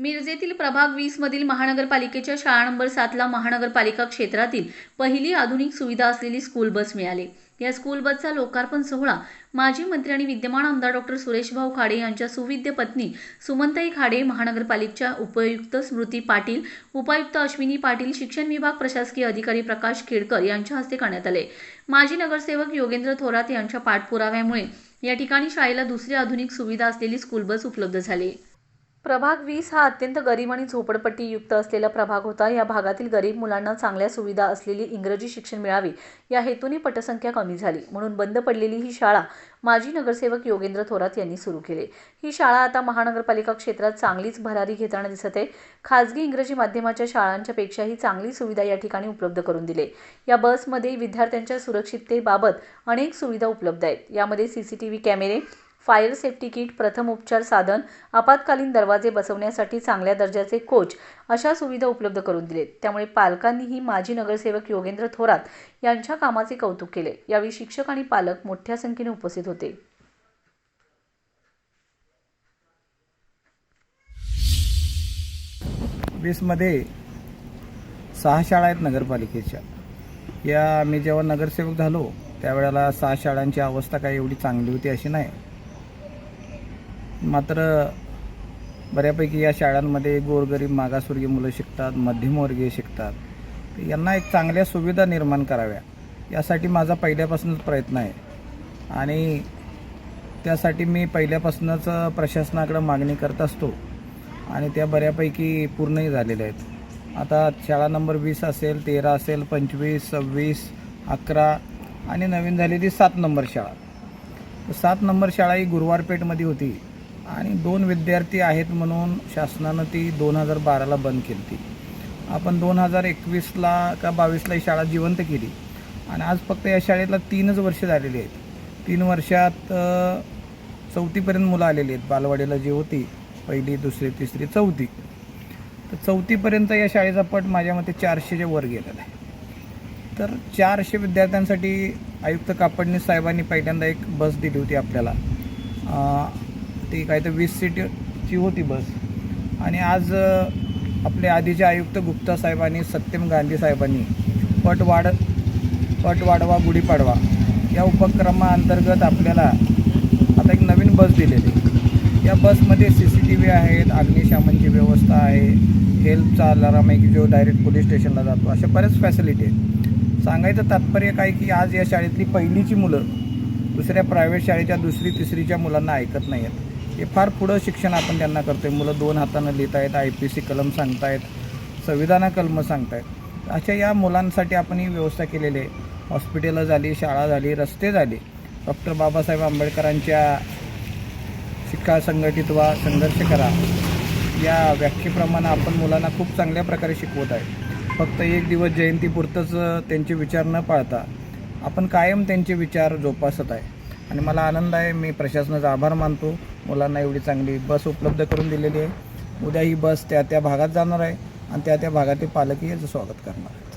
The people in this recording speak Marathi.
मिरजेतील प्रभाग वीस मधील महानगरपालिकेच्या शाळा नंबर सातला महानगरपालिका क्षेत्रातील पहिली आधुनिक सुविधा असलेली स्कूल बस मिळाली. या स्कूल बसचा लोकार्पण सोहळा माजी मंत्री आणि विद्यमान आमदार डॉक्टर सुरेशभाऊ खाडे यांच्या सुविद्य पत्नी सुमंताई खाडे महानगरपालिकेच्या उपयुक्त स्मृती पाटील उपायुक्त अश्विनी पाटील शिक्षण विभाग प्रशासकीय अधिकारी प्रकाश खेडकर यांच्या हस्ते करण्यात आले. माजी नगरसेवक योगेंद्र थोरात यांच्या पाठपुराव्यामुळे या ठिकाणी शाळेला दुसरी आधुनिक सुविधा असलेली स्कूल बस उपलब्ध झाली. प्रभाग वीस हा अत्यंत गरीब आणि झोपडपट्टीयुक्त असलेला प्रभाग होता. या भागातील गरीब मुलांना चांगल्या सुविधा असलेली इंग्रजी शिक्षण मिळावे. या हेतूने पटसंख्या कमी झाली. म्हणून बंद पडलेली ही शाळा माजी नगरसेवक योगेंद्र थोरात यांनी सुरू केली. ही शाळा आता महानगरपालिका क्षेत्रात चांगलीच भरारी घेताना दिसत आहे. खाजगी इंग्रजी माध्यमाच्या शाळांच्या पेक्षाही चांगली सुविधा या ठिकाणी उपलब्ध करून दिले. या बसमध्ये विद्यार्थ्यांच्या सुरक्षिततेबाबत अनेक सुविधा उपलब्ध आहेत. यामध्ये C C T V cameras fire safety kit प्रथम उपचार साधन आपत्कालीन दरवाजे बसवण्यासाठी चांगल्या दर्जाचे कोच अशा सुविधा उपलब्ध करून दिलेत. त्यामुळे पालकांनीही माजी नगरसेवक योगेंद्र थोरात यांच्या कामाचे कौतुक केले. यावेळी शिक्षक आणि पालक मोठ्या संख्येने उपस्थित होते. वीसमध्ये सहा शाळा आहेत नगरपालिकेच्या. या आम्ही जेव्हा नगरसेवक झालो त्यावेळेला सहा शाळांची अवस्था काही एवढी चांगली होती अशी नाही. मात्र बऱ्यापैकी या शाळांमध्ये गोरगरीब मागासवर्गीय मुलं शिकतात मध्यमवर्गीय शिकतात. यांना एक चांगल्या सुविधा निर्माण कराव्या यासाठी माझा पहिल्यापासूनच प्रयत्न आहे. आणि त्यासाठी मी पहिल्यापासूनच प्रशासनाकडं मागणी करत असतो आणि त्या बऱ्यापैकी पूर्णही झालेल्या आहेत. आता शाळा नंबर वीस असेल तेरा असेल पंचवीस सव्वीस अकरा आणि नवीन झालेली सात नंबर शाळा. सात नंबर शाळा ही गुरुवारपेठमध्ये होती. आणि दोन विद्यार्थी आहेत म्हणून शासनानं ती दोन हजार बाराला बंद केली ती आपण दोन हजार एकवीसला का बावीसला ही शाळा जिवंत केली. आणि आज फक्त या शाळेला तीनच वर्ष झालेली आहेत. तीन वर्षात चौथीपर्यंत मुलं आलेली आहेत. बालवाडीला जी होती पहिली दुसरी तिसरी चौथी. तर चौथीपर्यंत या शाळेचा पट माझ्या मते चारशेच्या वर गेलेला आहे. तर चारशे विद्यार्थ्यांसाठी आयुक्त कापडणी साहेबांनी पहिल्यांदा एक बस दिली होती आपल्याला. ती काय तर वीस सीटची होती बस. आणि आज आपले आधीचे आयुक्त गुप्ता साहेबांनी सत्यम गांधी साहेबांनी पट वाढ पट वाढवा गुढीपाडवा या उपक्रमाअंतर्गत आपल्याला आता एक नवीन बस दिलेली. या बसमध्ये सी सी टी व्ही आहेत अग्निशामनची व्यवस्था आहे हेल्पचा अलाराम आहे की जो डायरेक्ट पोलीस स्टेशनला जातो अशा बऱ्याच फॅसिलिटी आहेत. सांगायचं तात्पर्य काय की आज या शाळेतली पहिलीची मुलं दुसऱ्या प्रायव्हेट शाळेच्या दुसरी तिसरीच्या मुलांना ऐकत नाही आहेत हे फार पुढं शिक्षण आपण त्यांना करतो आहे मुलं दोन हातानं लिहित आहेत आय पी सी कलम सांगतायत संविधान कलम सांगतायत. अशा या मुलांसाठी आपण ही व्यवस्था केलेली आहे. हॉस्पिटलं झाली शाळा झाली रस्ते झाले. डॉक्टर बाबासाहेब आंबेडकरांच्या शिक्षा संघटित व्हा संघर्ष करा. या व्याख्येप्रमाणे आपण मुलांना खूप चांगल्या प्रकारे शिकवत आहे. फक्त एक दिवस जयंतीपुरतंच त्यांचे विचार न पाळता आपण कायम त्यांचे विचार जोपासत आहे. आणि मला आनंद आहे मी प्रशासनाचा आभार मानतो. मुलांना एवढी चांगली बस उपलब्ध करून दिलेली आहे. उद्या ही बस त्या त्या भागात जाणार आहे आणि त्या त्या भागातील पालकही याचं स्वागत करणार आहे.